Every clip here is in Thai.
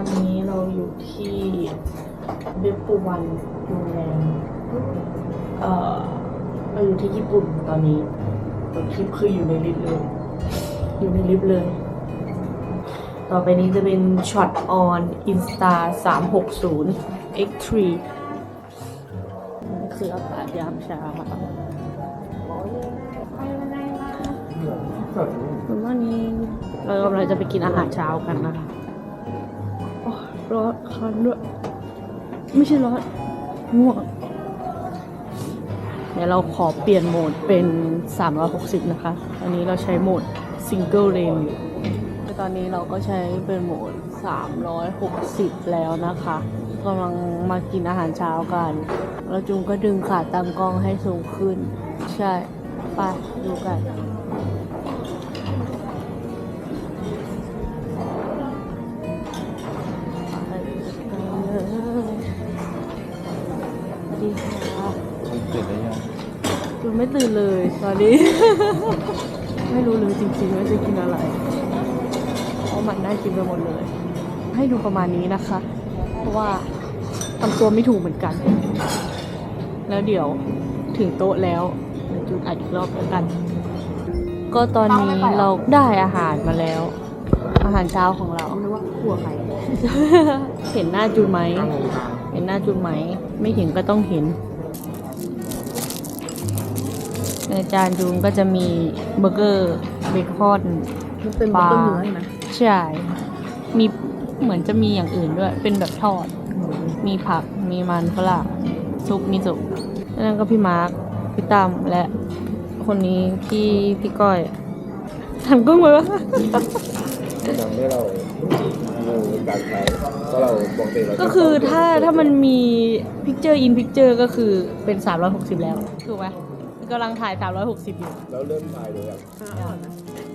อนนี้เราอยู่ที่เบปูวันโรงแรมเอ่อเราอยู่ที่ญี่ปุ่นตอนนี้ตัวคลิปคืออยู่ในลิฟต์เลย อยู่ในลิฟต์เลย ต่อไปนี้จะเป็นช็อตออนอินสตา360 X3 นี่คืออากาศยามเช้าคุณวันนี้เรากำลังจะไปกินอาหารเช้ากันนะคะโอ้ย ร้อนคันด้วยไม่ใช่ร้อนง่วงเดี๋ยวเราขอเปลี่ยนโหมดเป็น 360 นะคะ อันนี้เราใช้โหมด Single Lane อยู่ตอนนี้เราก็ใช้เป็นโหมด 360 แล้วนะคะกำลังมากินอาหารเช้ากัน แล้วจุงก็ดึงขาตั้งกล้องให้สูงขึ้น ใช่ ไปดูกัน จูนไม่ตื่นเลยตอนนี้ ไม่รู้เลยจริงๆว่าจะกินอะไรเพราะมันได้กินไปหมดเลย ให้ดูประมาณนี้นะคะ เพราะว่าทำตัวไม่ถูกเหมือนกัน แล้วเดี๋ยวถึงโต๊ะแล้วเดี๋ยวจูนอัดอีกรอบแล้วกัน ก็ตอนนี้เราได้อาหารมาแล้ว อาหารเช้าของเรานึกว่าขัวไข่เห็นหน้าจูนไหม เห็นหน้าจูนไหม ไม่เห็นก็ต้องเห็น จานจูนก็จะมีเบอร์เกอร์เบคอนมันเป็นเบอร์เกอร์เนื้อใช่ไหมใช่มีเหมือนจะมีอย่างอื่นด้วย เป็นแบบทอด มีผักมีมันฝรั่งซุปมิโซะนั่นก็พี่มาร์คพี่ตั้มและคนนี้พี่พี่ก้อยหันกล้องมาว่ามันทำให้เรางงการใช้เพราะเราปกติเราจะก็คือถ้าถ้ามันมีพิกเจอร์อินพิกเจอร์ก็คือเป็น 360 แล้ว ถูกไหม กำลังถ่าย 360 อยู่แล้วเริ่มถ่ายเลยอะ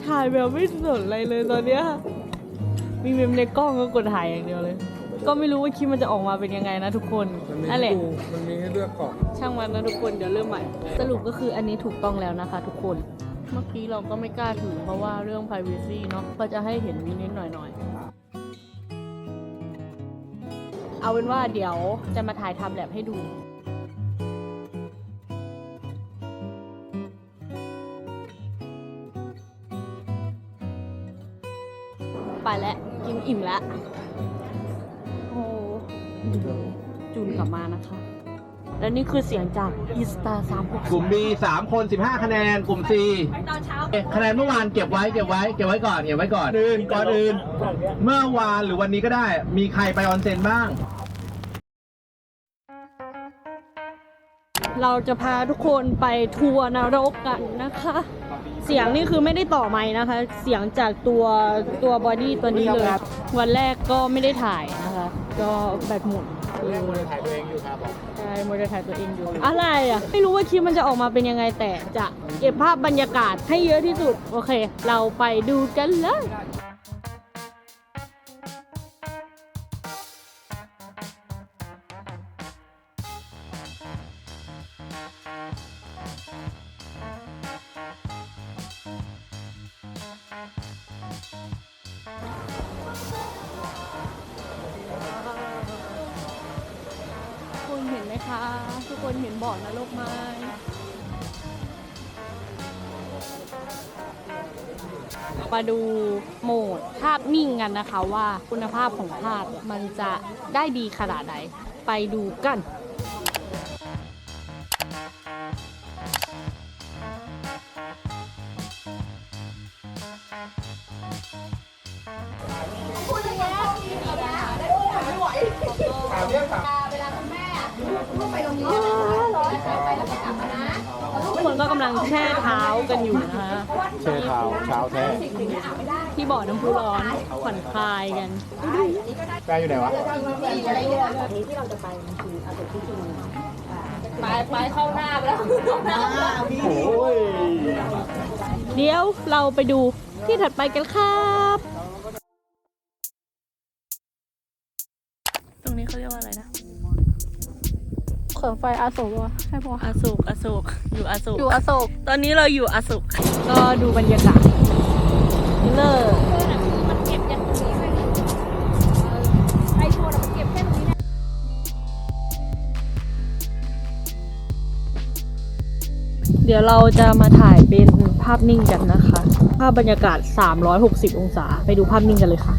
ถ่ายแบบไม่สนอะไรเลยตอนเนี้ยมีเมมในกล้องก็กดถ่ายอย่างเดียวเลย ก็ไม่รู้ว่าคลิปมันจะออกมาเป็นยังไงนะทุกคนนั่นแหละมันมีให้เลือกก่อนช่างมันนะทุกคนเดี๋ยวเริ่มใหม่ สรุปก็คืออันนี้ถูกต้องแล้วนะคะ ทุกคน เมื่อกี้เราก็ไม่กล้าถือเพราะว่าเรื่อง privacy เนาะก็จะให้เห็นนิดๆหน่อยๆ เอาเป็นว่าเดี๋ยวจะมาถ่ายทำแลบให้ดู ไปแล้วกินอิ่มแล้วโอ้จูนกลับมานะคะ และนี่คือเสียงจากอีสตาสามหกกลุ่ม B สามคนสิบห้าคะแนน กลุ่ม C คะแนนเมื่อวานเก็บไว้เก็บไว้เก็บไว้ก่อนเก็บไว้ก่อนอื่นก่อนอื่น เมื่อวานหรือวันนี้ก็ได้ มีใครไปออนเซ็นบ้าง เราจะพาทุกคนไปทัวร์นรกกันนะคะ เสียงนี่คือไม่ได้ต่อไม้นะคะ เสียงจากตัวตัวบอดี้ตัวนี้เลย วันแรกก็ไม่ได้ถ่ายนะคะ ก็แบตหมดคือถ่ายตัวเองอยู่ครับใช่โมเดลถ่ายตัวเองอยู่ อะไรอะ ไม่รู้ว่าคลิปมันจะออกมาเป็นยังไงแต่จะเก็บภาพบรรยากาศให้เยอะที่สุด โอเค เราไปดูกันเลย มาดูโหมดภาพนิ่งกันนะคะว่าคุณภาพของภาพมันจะได้ดีขนาดไหน ไปดูกันทุกคนคน ก็กำลังแช่เท้ากันอยู่นะคะเช่เท้าเช้าแท้ที่บ่อน้ำพุร้อนผ่อนคลายกัน แปอยู่ไหนวะ ไปไปเข้าหน้าไปแล้วโอ้ยเดี๋ยวเราไปดูที่ถัดไปกันครับ ตรงนี้เขาเรียกว่าอะไรนะเขื่อนไฟอาโศกวะใช่ปะอโศกอโศก อยู่อโศกอยู่อโศกตอนนี้เราอยู่อโศกก็ดูบรรยากาศนี่เลยมันเก็บจากตรงนี้ไปไอโชว์มันเก็บแค่ตรงนี้เดี๋ยวเราจะมาถ่ายเป็นภาพนิ่งกันนะคะ ภาพบรรยากาศ 360 องศา ไปดูภาพนิ่งกันเลยค่ะ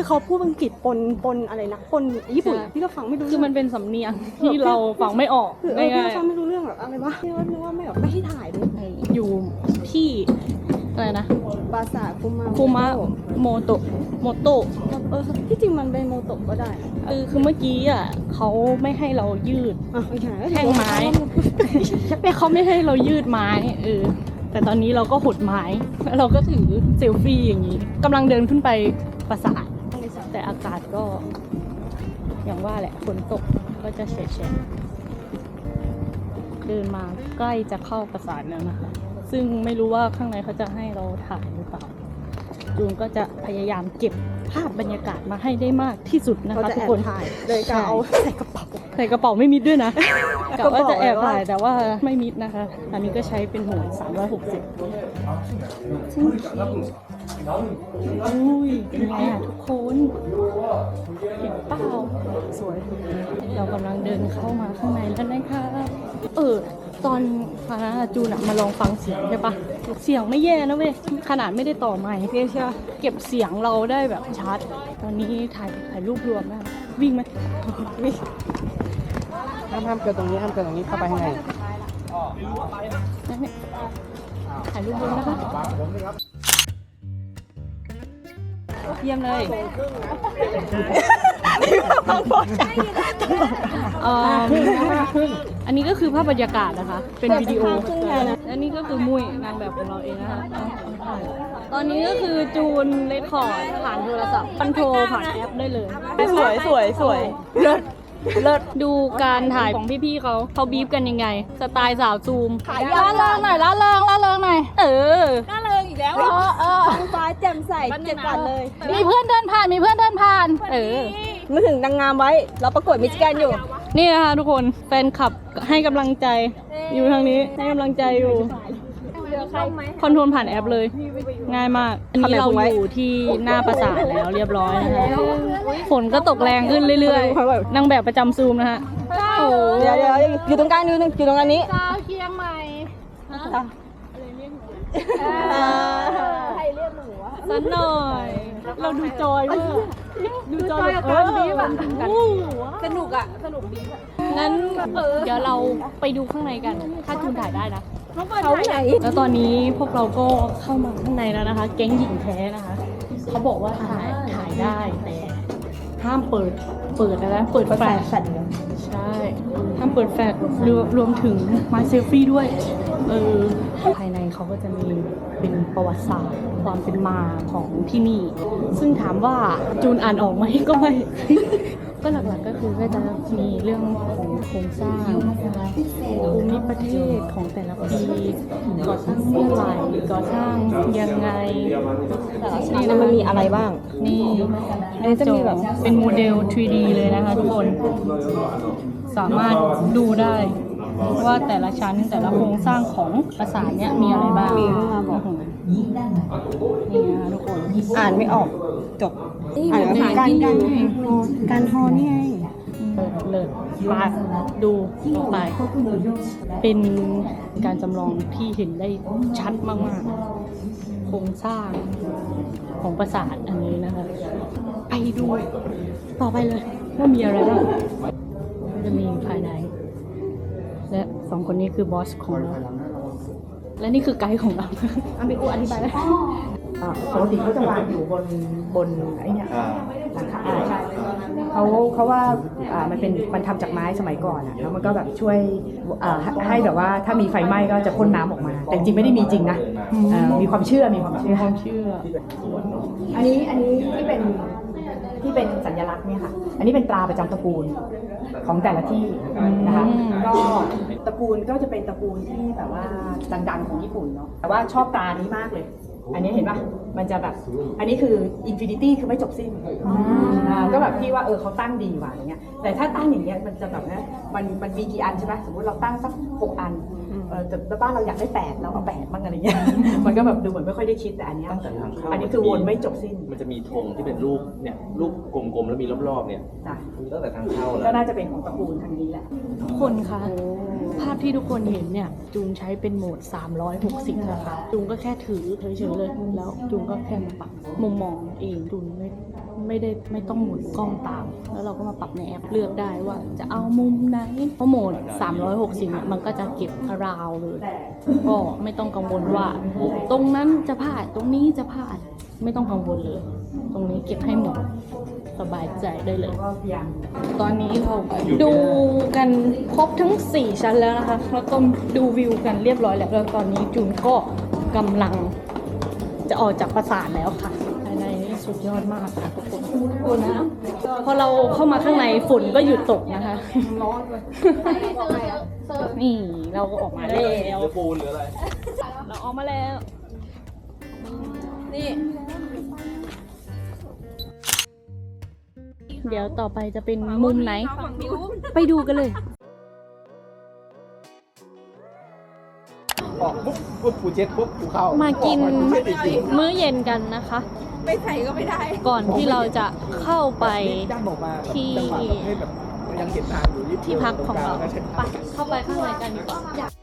คือเขาพูดอังกฤษปนปนอะไรนะปนญี่ปุ่นใช่พี่ก็ฟังไม่รู้คือมันเป็นสำเนียงที่เราฟังไม่ออกคือเออพี่ง่าก็ยฟังไม่รู้เรื่องแบบอะไรวะพี่ก็นึกว่าไม่แบบไม่ให้ถ่ายเลยๆอยู่ที่อะไรนะปราสาทคุมาคูมะโมโตะโมโตะ เออที่จริงมันเป็นโมโตะก็ได้เออคือเมื่อกี้อะเขาไม่ให้เรายืด อะโอเคแท่งไม้แต่เขาไม่ให้เรายืดไม้เออแต่ตอนนี้เราก็หดไม้แล้วเราก็ถือเซลฟี่อย่างนี้กำลังเดินขึ้นไปปราสาทแต่อากาศก็ อย่างว่าแหละฝนตกก็จะแฉะๆเดินมาใกล้จะเข้าปราสาทแล้วนะคะ ซึ่งไม่รู้ว่าข้างในเขาจะให้เราถ่ายหรือเปล่าจูนก็จะพยายามเก็บภาพบรรยากาศมาให้ได้มากที่สุดนะเขาคะจะทุแอกบคนถ่ายเลยก็เอาใส่กระเป๋าใส่กระเป๋าไม่มิดด้วยนะกะว่าจะแอบก็บอกไว้ว่าถ่ายแต่ว่าไม่มิดนะคะ อันนี้ก็ใช้เป็นหัว360 อุ้ยเป็นไงอะทุกคนเห็นเปล่าสวย เรากำลังเดินเข้ามาข้างในแล้วนะคะเออตอนพานาจูนอะมาลองฟังเสียงใช่ปะเสียงไม่แย่นะเว้ยขนาดไม่ได้ต่อไมค์ใช่ปะเก็บเสียงเราได้แบบชัด ตอนนี้ถ่ายถ่ายรูปรวมนะคะวิ่งไหมวิ่งห้ามห้ามเกินตรงนี้ห้ามเกินตรงนี้เข้าไปข้างในนั่นเนี่ยถ่ายรูปรวมนะคะ เยี่ยมเลยเอ่ออันนี้ก็คือภาพบรรยากาศนะคะ เป็นวิดีโอและนี่ก็คือมุ้ยนางแบบของเราเองนะคะตอนนี้ก็คือจูนเลคคอร์ดผ่านโทรศัพท์คอนโทรลผ่านแอปได้เลย สวยสวยสวยเลิศเลิศดูการถ่ายของพี่ๆเขาเขาบีบกันยังไง สไตล์สาวซูมล่าเริงหน่อยล่าเริงล่าเริงหน่อยเออน่าเริงอีก แล้วเออเออฟ้าแจ่มใสเจ็ดวันเลย มีเพื่อนเดินผ่านมีเพื่อนเดินผ่านเออมือถึงนางงามไว้ เราประกวดมิสแกรนด์อยู่ นี่นะคะทุกคนแฟนคลับให้กำลังใจ อยู่ทางนี้ให้กำลัลังใจอยู่คอนโทรลผ่านแอปเลย ง่ายมากอันนี้เราอยู่ที่หน้าปราสาทแล้วเรียบร้อยนะคะฝนก็ตกแรงขึ้นเรื่อยๆนางแบบประจำซูมนะฮะโอ้โหเดี๋ยวเดี๋ยวอยู่ตรงกลางอยู่ตรงอยู่ ตรงอันนี้สันหน่อย เราดูจอยมากดูจอยแบบเออดีแบบสนุกอะ สนุกดีงั้นเดี๋ยวเราไปดูข้างในกัน ถ้าจูนถ่ายได้นะเขาไหนแล้วตอนนี้พวกเราก็เข้ามาข้างในแล้วนะคะ แก๊งหญิงแท้นะคะ เขาบอกว่าถ่ายถ่ายได้แต่ห้ามเปิด เปิดอะไรนะเปิดแฟลชใช่ห้ามเปิดแฟลชรวมรวมถึงมาเซลฟี่ด้วย เออภายใน เขาก็จะมีเป็นประวัติศาสตร์ความเป็นมาของที่นี่ ซึ่งถามว่าจูนอ่านออกไหมก็ไม่ ก็หลักๆก็คือก็จะมีเรื่องของโครงสร้างภูมิประเทศของแต่ละปีก่อสร้างเมื่อไหร่ก่อสร้างยังไงนี่นะมันมีอะไรบ้าง นี่อันนี้จะมีแบบเป็นโมเดล 3D เลยนะคะทุกคน สามารถดูได้ ว่าแต่ละชั้นแต่ละโครงสร้างของปราสาทเนี่ยมีอะไรบ้างมีเรื่องราวบอกนี่นะคะทุกคนอ่านไม่ออกจบนี่อ่านแบบภาษาการการการการฮอนี่ไงเลิศเลิศมาดูต่อไป เป็นการจำลองที่เห็นได้ชัดมากๆ โครงสร้างของปราสาทอันนี้นะคะ ไปดูต่อไปเลยว่ามีอะไรบ้างจะมีภายใน และสองคนนี้คือบอสของเราและนี่คือไกด์ของเราอามิกูอธิบายไหมอ่าปกติเขาจะวางอยู่บนบนไอ้เนี่ยหลังคาอ่าใช่เขาเขาว่าอ่ามันเป็นมันทำจากไม้สมัยก่อนอะแล้วมันก็แบบช่วยอ่าให้ให้แบบว่าถ้ามีไฟไหม้ก็จะพ่นน้ำออกมา แต่จริงๆไม่ได้มีจริงนะเอ่อมีความเชื่อมีความเชื่อความเชื่อ อันนี้อันนี้ที่เป็นที่เป็นสัญลักษณ์เนี่ยค่ะ อันนี้เป็นตราประจำตระกูล ของแต่ละที่นะคะอืมก็ตระกูลก็จะเป็นตระกูลที่แบบว่าดังๆของญี่ปุ่นเนาะแต่ว่าชอบตรานี้มากเลย อันนี้เห็นปะมันจะแบบอันนี้คืออินฟินิตี้คือไม่จบสิ้นอ่าก็แบบพี่ว่าเออเขาตั้งดีว่ะอย่างเงี้ยแต่ถ้าตั้งอย่างเงี้ยมันจะแบบนะมันมันมีกี่อันใช่ไหมสมมติเราตั้งสักหกอัน เออแต่บ้านเราอยากได้แปดเราเอาแปดบ้างอะไรเงี้ย มันก็แบบดูเหมือนไม่ค่อยได้คิดแต่อันเนี้ยอันนี้คือวนไม่จบสิ้นมันจะมีธงที่เป็นรูปเนี่ยรูปกลมๆแล้วมีรอบๆเนี่ยจ้ะมีตั้งแต่ทางเข้าแล้ก็ว น่าจะเป็นของตระกูลทางนี้แหละทุกคนคะ ภาพที่ทุกคนเห็นเนี่ยจูงใช้เป็นโหมด 360 นะคะ จูงก็แค่ถือเฉยๆเลย แล้วจูงก็แค่มาปรับมุมมองเองจูงไม่ไม่ได้ไม่ต้องหมุนกล้องตาม แล้วเราก็มาปรับในแอปเลือกได้ว่าจะเอามุมไหนเพราะโหมด 360เนี่ยมันก็จะเก็บราวเลย ก็ไม่ต้องกังวลว่า ตรงนั้นจะพลาดตรงนี้จะพลาดไม่ต้องกังวลเลย ตรงนี้เก็บให้หมด สบายใจได้เลยก็พยายามตอนนี้เราดูกันครบทั้ง 4 ชั้นแล้วนะคะ แล้วก็ดูวิวกันเรียบร้อยแล้วแล้วตอนนี้จูนก็กำลังจะออกจากปราสาทแล้วค่ะภายในนี่สุดยอดมากค่ะทุกคนทุกคนนะพอเราเข้ามาข้างในฝนก็หยุดตกนะคะ ร้อนเลยนี่เราก็ออกมาแล้วปูนหรืออะไร เราออกมาแล้ว นี่ เดี๋ยวต่อไปจะเป็นมุมไหน ไปดูกันเลยออกปุ๊บปุ๊บปูเจ็ดปุ๊บปูเข้า มากินออปูเจ็ดจริงมื้อเย็นกันนะคะ ไม่ใส่ก็ไม่ได้ ก่อนที่เราจะเข้าไปๆด้านออกมาที่ จังหวะแบบให้แบบยังเห็นทางอยู่นิดดียวที่พักของเรา ตงกลก็ไปเข้าไปข้างในกันดีกว่า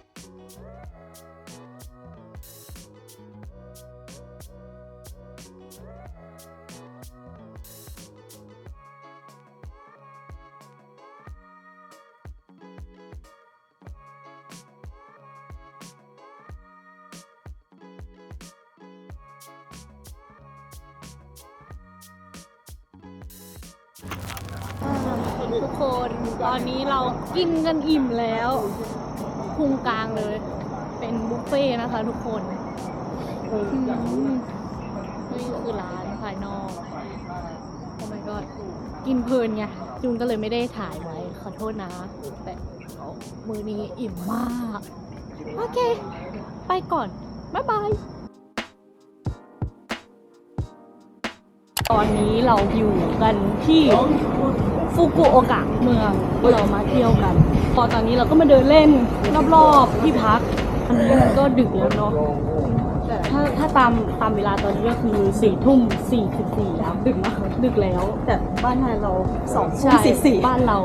ทุกคน ตอนนี้เรากินกันอิ่มแล้วพุงกลางเลย เป็นบุฟเฟ่นะคะทุกคนนี่คือร้านภายนอก โอ้ my god กินเพลินไงจูนก็เลยไม่ได้ถ่ายไว้ ขอโทษนะ แต่มือนี้อิ่มมาก โอเค ไปก่อน บ๊ายบายตอนนี้เราอยู่กันที่ ฟุกุโอกะเมืองเรามาเที่ยวกัน พอตอนนี้เราก็มาเดินเล่นรอบๆที่พักอันนี้มันก็ดึกแล้วเนาะแต่ถ้าถ้าตามตามเวลาตอนนี้ก็คือสี่ทุ่มสี่สิบสี่แล้วดึกนะดึกแล้ว แต่บ้านไทยเราสองใช่บ้านเรา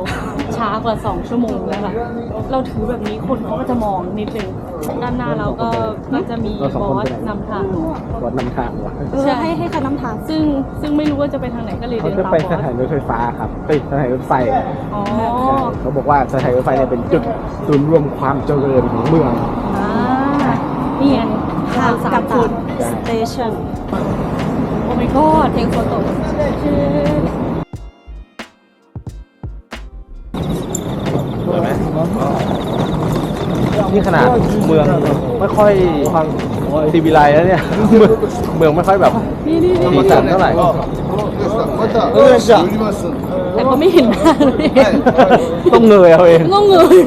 ช้ากว่าสองชั่วโมงแล้วค่ะเราถือแบบนี้คนเขาก็จะมองนิดนึง ด้านหน้าเราก็ก็จะมีบอสนำทาง วัดนำทางว่ะใช่ ให้ให้คันน้ำทางซึ่งซึ่งไม่รู้ว่าจะไปทางไหนก็เลยเขาเดินจะตามไปบสอสถานีรถไฟฟ้าครับเอ้ยสถานีรถไฟอ๋อใช่เขาบอกว่าสถานีรถไฟเนี่ยเป็นจุดศูนย์รวมความเจริญของเมือง อ่านี่ไงทางสามจุดสเตชันโอ้ my god เพลงโฟโต้ี่ขนาดเมืองไม่ค่อยฟังซีวีไลแล้วเนี่ยเมืองไม่ค่อยแบบสีสันเท่าไหร่เออจ้ะแต่ก็ไม่เห็นหน้าเลยต้องเงยเอาเองต้องเงย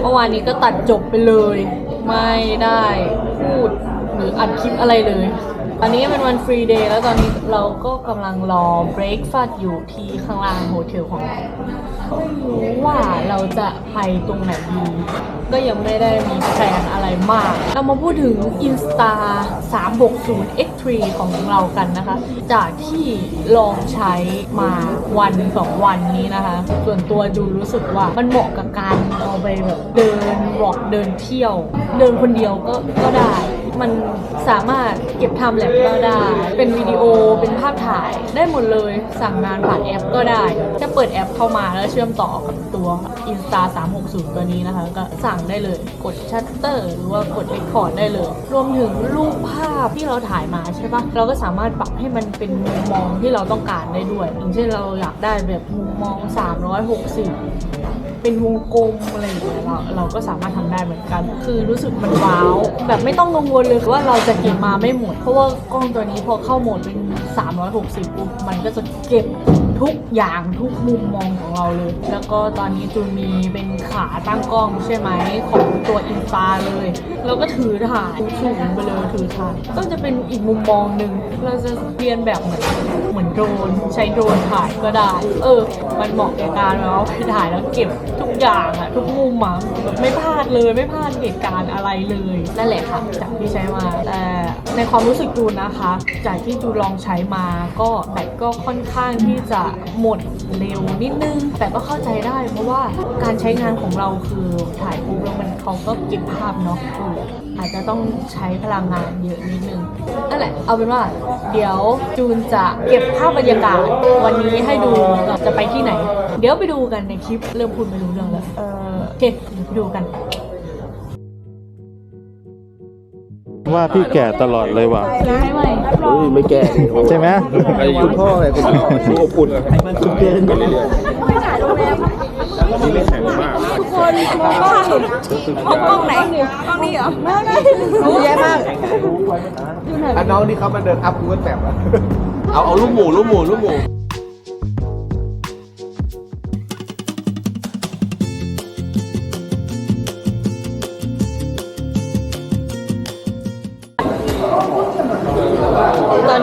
เมื่อวานนี้ก็ตัดจบไปเลย ไม่ได้พูดหรืออัดคลิปอะไรเลย ตอนนี้เป็นวันฟรีเดย์แล้วตอนนี้เราก็กำลังรอเบรกฟาสอยู่ที่ข้างล่างโฮเทลของเราไม่รู้ว่าเราจะไปตรงไหนดี ก็ยังไม่ได้มีแพลนอะไรมาก เรามาพูดถึง Insta 360 X3 ของเรากันนะคะ จากที่ลองใช้มาวันสองวันนี้นะคะ ส่วนตัวดูรู้สึกว่ามันเหมาะกับการเอาไปแบบเดินบอกเดินเที่ยว เดินคนเดียวก็ก็ได้ มันสามารถเก็บทม์แลปก็ได้ เป็นวิดีโอเป็นภาพถ่ายได้หมดเลย สั่งงานผ่านแอปก็ได้ จะเปิดแอปเข้ามาแล้วเชื่อมต่อกับตัว Insta 360 ตัวนี้นะคะ ก็สั่งได้เลยกดชัตเตอร์หรือว่ากดเรคคอร์ดได้เลย รวมถึงรูปภาพที่เราถ่ายมาใช่ปะเราก็สามารถปรับให้มันเป็นมุมมองที่เราต้องการได้ด้วย อย่างเช่นเราอยากได้แบบมุมมอง 360 เป็นวงกลมอะไรอย่างเงี้ยเราเราก็สามารถทำได้เหมือนกัน คือรู้สึกมันว้าวแบบไม่ต้องกังวลเลยว่าเราจะเก็บมาไม่หมด เพราะว่ากล้องตัวนี้พอเข้าโหมดเป็น 360ปุ๊บมันก็จะเก็บ ทุกอย่างทุกมุมมองของเราเลย แล้วก็ตอนนี้จูนมีเป็นขาตั้งกล้องใช่ไหมของตัวอินฟาเลยเราก็ถือถ่ายสูงไปเลยถือถ่ายก็จะเป็นอีกมุมมองหนึ่งเราจะเรียนแบบเหมือนเหมือนโดรนใช้โดรนถ่ายก็ได้ เออ มันเหมาะแก่การแบบว่าไปถ่ายแล้วเก็บทุกอย่างอะทุกมุมอะแบบไม่พลาดเลยไม่พลาดเหตุการณ์อะไรเลยนั่นแหละค่ะจากที่ใช้มาแต่ในความรู้สึกจูนนะคะ จากที่จูนลองใช้มาก็แบตก็ค่อนข้างที่จะหมดเร็วนิดนึง แต่ก็เข้าใจได้เพราะว่าการใช้งานของเราคือถ่ายปุ๊บแล้วมันเขาก็เก็บภาพเนาะอาจจะต้องใช้พลังงานเยอะนิดนึงนั่นแหละเอาเป็นว่า เดี๋ยวจูนจะเก็บภาพบรรยากาศวันนี้ให้ดูจะไปที่ไหน เดี๋ยวไปดูกันในคลิปเริ่มพูดไม่รู้เรื่องแล้วเออโอเคเดี๋ยวไปดูกัน ว่าพี่แก่ตลอดเลยว่ะให้ใหม่ไม่แก่ใช่ไหม คุณพ่ออะไรคุณพ่อดูอบอุ่นให้มันสุดเกินไปเรื่อยทุกคนมองกล้องมองกล้องไหนกล้องนี้เหรอไม่ไม่รู้แย่มากอันน้องนี่เขามาเดินอัพกูก็แตบอะเอาเอาลูกหมูลูกหมูลูกหมู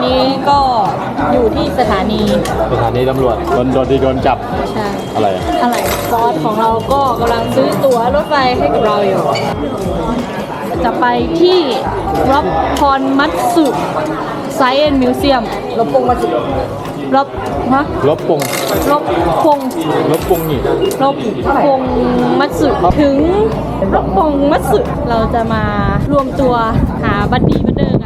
นนี้ก็อยู่ที่สถานีสถานีตำรวจโดนโดนที่โดนจับใช่อะไรอะอะไรบอสของเราก็กำลังซื้อตั๋วรถไฟให้กับเราอยู่ จะไปที่รับพรมัตสึไซเอนมิวเซียมรบปงมัตสึรบฮะลบปงรบพงลบปงนี่รบพงมัตสึถึงรบพงมัตสึเราจะมารวมตัวหาบัดดี้บัดเดอร์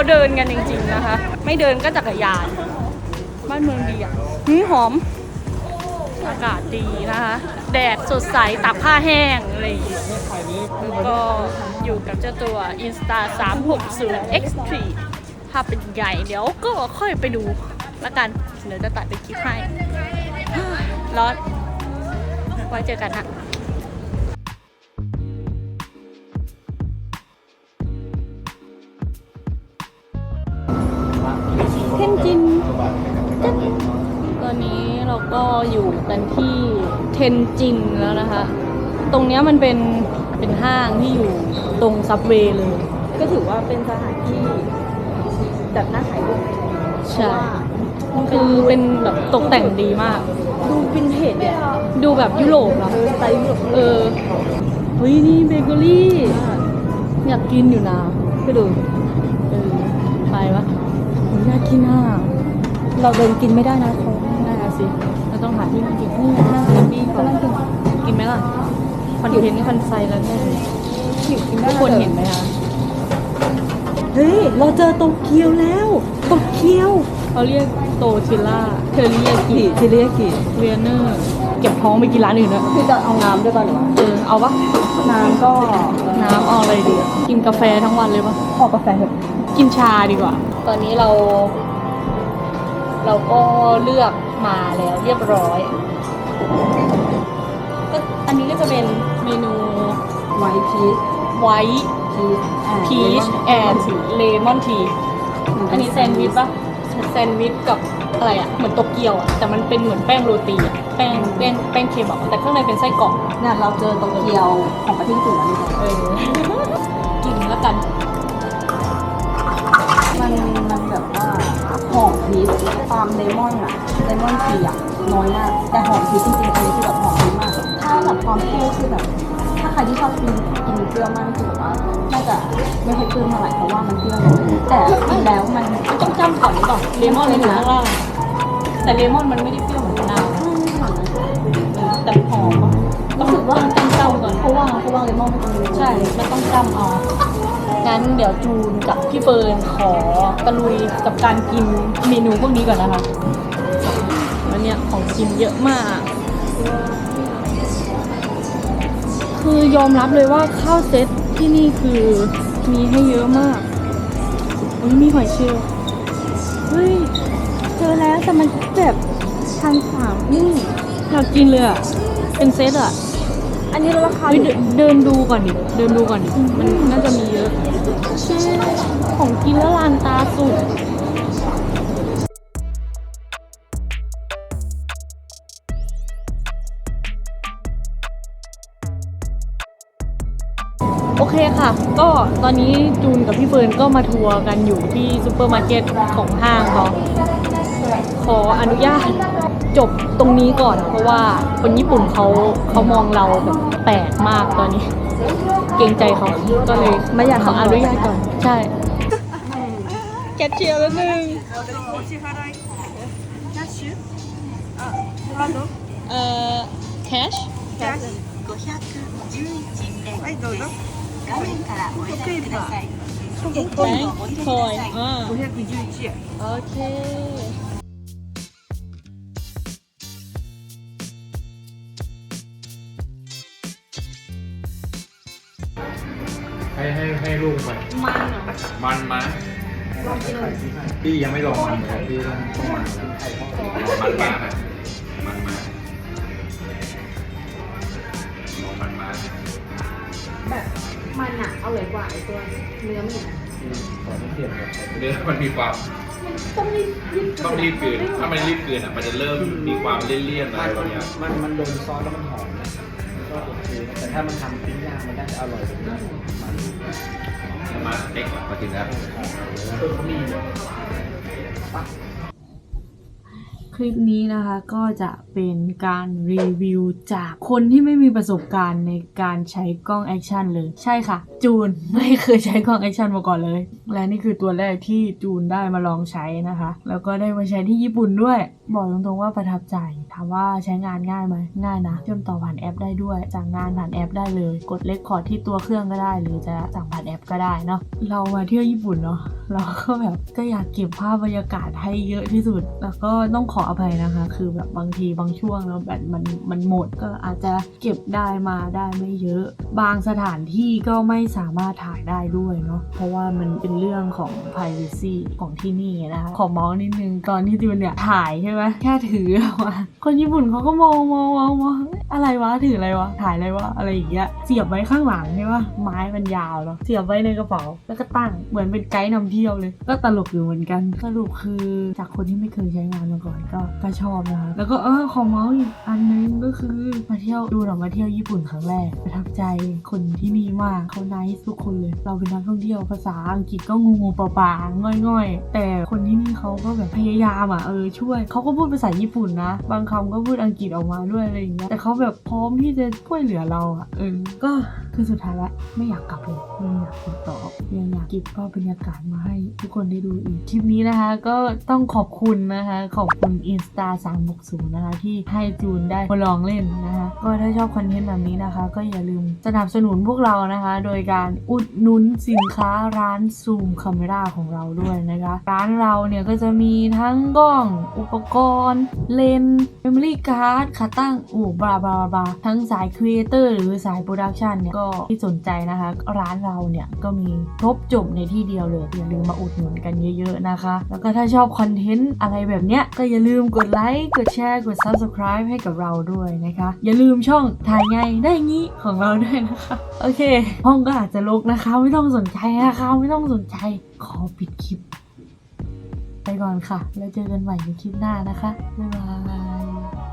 เขาเดินกันจริงๆนะคะ ไม่เดินก็จักรยาน บ้านเมืองดีอะหืมหอม อากาศดีนะคะ แดดสดใสตากผ้าแห้งอะไรอย่างงี้แล้วก็อยู่กับเจ้าตัว Insta 360 X3 ภาพเป็นใหญ่เดี๋ยวก็ค่อยไปดูละกัน เดี๋ยวจะตัดเป็นคลิปให้ร้อนไว้เจอกันนะ ก็อยู่กันที่เทนจินแล้วนะคะ ตรงเนี้ยมันเป็นเป็นห้างที่อยู่ตรงซับเวย์เลย ก็ถือว่าเป็นสถานที่แบบน่าถ่ายรูปใช่คือเป็นแบบตกแต่งดีมาก ดูวินเทจเนี่ยดูแบบยุโรปเนาะสไตล์ยุโรปเออเฮ้ยนี่เบเกอรี่ อยากกินอยู่นะไปดูเออไปปะโอ้ยน่ากินอะเราเดินกินไม่ได้นะเขาน่าสิเรา ต้องหาที่นั่งกินนี่นั่งกินนี่ก่อนกินไหมล่ะคอนเทนต์คอนไซแล้วเนี่ยหิวกินทุได้กคนเห็นไหมคะเฮ้ยเราเจอโตเกียวแล้วโตเกียวเขาเรียกโตชิล่าเทอริยากิทีเรียกิเวียเนอร์เก็บท้องไปกินร้านอื่นด้วยคือจะเอาน้ำด้วยป่ะหรือว่าเออเอาปะน้ำก็น้ำเอาอะไรดีอะกินกาแฟทั้งวันเลยปะขอกาแฟเถอะกินชาดีกว่า ตอนนี้เรา เราก็เลือกมาแล้วเรียบร้อยก็อันนี้ก็จะเป็นเมนูไวท์พีชไวท์พีชแอนเลมอนทีอันนี้แซนด์วิชปะแซนด์วิชกับอะไรอะเหมือนโตเกียวอะแต่มันเป็นเหมือนแป้งโรตีอะแป้งแป้งแป้งเคบับอะแต่ข้างในเป็นไส้กรอกเนี่ยเราเจอโตเกียวของประเทศญี่ปุ่นแล้วนี่เออกินแล้วกันมัน หอมพีชความเลมอนอะเลมอนทีอะน้อยมาก แต่หอมพีชจริงๆอันนี้คือแบบหอมพีชมาก ถ้าแบบความเปรี้ยวคือแบบ ถ้าใครที่ชอบกินกินเปรี้ยวมากคือแบบว่าน่าจะไม่ค่อยปลื้มเท่าไหร่เพราะว่ามันเปรี้ยวน้อยแต่กินแล้วมันต้องจ้ำก่อนหรือเปล่าเลมอนมันอยู่ข้างล่างแต่เลมอนมันไม่ได้เปรี้ยวเหมือนมะนาวแต่หอมอะต้องรู้สึกว่าต้องจ้ำก่อนเพราะว่าเพราะว่าเลมอนมันจะมีใช่ มันต้องจ้ำเอา งั้นเดี๋ยวจูนกับพี่เฟิร์นขอตะลุยกับการกินเมนูพวกนี้ก่อนนะคะวันเนี้ยของกินเยอะมาก คือยอมรับเลยว่าข้าวเซตที่นี่คือมีให้เยอะมากอุ้ยมีหอยเชลล์เฮ้ยเจอแล้วแต่มันแบบทางสามนี่อยากกินเลยอะเป็นเซตอะ อันนี้ราคาเฮ้ยเดินเดินดูก่อนดิ เดินดูก่อนมันน่าจะมีเยอะเช่ของกินแล้วลานตาสุดโอเคค่ะ ก็ตอนนี้จูนกับพี่เฟิร์นก็มาทัวร์กันอยู่ที่ซูเปอร์มาร์เก็ตของห้างเขาขออนุญาตจบตรงนี้ก่อน เพราะว่าคนญี่ปุ่นเขาเขามองเราแบบแปลกมากตอนนี้ กรงใจเขาก็เลยไม่อยากขออนุญาตก่อน ใช่แกเชียร์แล้วหนึ่งเอ่อ cash แบงค์คอยอ่าโอเค ให้ให้ให้ลูกไปมันเหรอมันมาพี่ยังไม่ลองมันเลยพี่ต้องต้องมันมันมามันมาลองมันมาแบบมันอะอร่อยกว่าไอตัวเนื้อมันเนื้อมันมีความต้องรีบรีบต้องรีบกลืนถ้ามันรีบกลืนอะมันจะเริ่มมีความเลี่ยนๆอะไรบางอย่างมันมันโดนซอสแล้วมันหอม แต่ถ้ามันทำปิ้งย่างมันน่าจะอร่อยกว่านี้มันมาเด็กมากินแล้วเออเขามีคลิปนี้นะคะก็จะเป็นการรีวิวจากคนที่ไม่มีประสบการณ์ในการใช้กล้องแอคชั่นเลย ใช่ค่ะ จูนไม่เคยใช้กล้องแอคชั่นมาก่อนเลย และนี่คือตัวแรกที่จูนได้มาลองใช้นะคะ แล้วก็ได้มาใช้ที่ญี่ปุ่นด้วย บอกตรงๆว่าประทับใจ ถามว่าใช้งานง่ายไหมง่ายนะเชื่อมต่อผ่านแอปได้ด้วยสั่งงานผ่านแอปได้เลย กดเลคคอร์ดที่ตัวเครื่องก็ได้ หรือจะสั่งผ่านแอปก็ได้เนาะเรามาเที่ยวญี่ปุ่นเนาะเราก็แบบก็อยากเก็บภาพบรรยากาศให้เยอะที่สุด แล้วก็ต้องขออภัยนะคะ คือแบบบางทีบางช่วงแล้วแบตมันมันหมดก็อาจจะเก็บได้มาได้ไม่เยอะ บางสถานที่ก็ไม่สามารถถ่ายได้ด้วยเนาะเพราะว่ามันเป็นเรื่องของ privacy ของที่นี่นะคะขอมาส์นิดนึงตอนที่จูนเนี่ยถ่ายใช่ไหมแค่ถือออกมาคนญี่ปุ่นเขาก็มองมองมองมองอะไรวะถืออะไรวะถ่ายอะไรวะอะไรอย่างเงี้ยเสียบไว้ข้างหลังใช่ปะไม้มันยาวเนาะเสียบไว้ในกระเป๋าแล้วก็ตั้งเหมือนเป็นไกด์นำเที่ยวเลย ก็ตลกอยู่เหมือนกันสรุปคือจากคนที่ไม่เคยใช้งานมาก่อนก็ก็ชอบนะคะแล้วก็เออขอเมาส์อีกอันนึงก็คือมาเที่ยวดูหนังมาเที่ยวญี่ปุ่นครั้งแรกประทับใจคนที่นี่มากเขาไนท์ทุกคนเลย เราเป็นนักท่องเที่ยวภาษาอังกฤษก็งูงูปลาปลาง่อยง่อยๆแต่คนที่นี่เขาก็แบบพยายามอะเออช่วยเขาก็พูดภาษาญี่ปุ่นนะบางคำก็พูดอังกฤษออกมาด้วยอะไรอย่างเงี้ยแต่เขาแบบพร้อมที่จะช่วยเหลือเราอะเออก็คือสุดท้ายละไม่อยากกลับเลยยังอยากติดต่อยังอยากเก็บภาพบรรยากาศมาให้ทุกคนได้ดูอีกคลิปนี้นะคะ ก็ต้องขอบคุณนะคะ ขอบคุณ Insta 360นะคะ ที่ให้จูนได้มาลองเล่นนะคะ ก็ถ้าชอบคอนเทนต์แบบนี้นะคะ ก็อย่าลืมสนับสนุนพวกเรานะคะ โดยการอุดหนุนสินค้าร้านซูมคาเมราของเราด้วยนะคะ ร้านเราเนี่ยก็จะมีทั้งกล้องอุปกรณ์เลนส์เมมโมรี่การ์ดขาตั้งอูบลาบลาบลาทั้งสายครีเอเตอร์หรือสายโปรดักชันเนี่ยก็ที่สนใจนะคะ ร้านเราเนี่ยก็มีครบจบในที่เดียวเลย อย่าลืมมาอุดหนุนกันเยอะๆนะคะ แล้วก็ถ้าชอบคอนเทนต์อะไรแบบเนี้ย ก็อย่าลืมกดไลค์กดแชร์กด subscribe ให้กับเราด้วยนะคะ อย่าลืมช่องถ่ายไงได้งี้ของเราด้วยนะคะ โอเค ห้องก็อาจจะรกนะคะ ไม่ต้องสนใจนะคะไม่ต้องสนใจขอปิดคลิป ไปก่อนค่ะ แล้วเจอกันใหม่ในคลิปหน้านะคะ บ๊ายบาย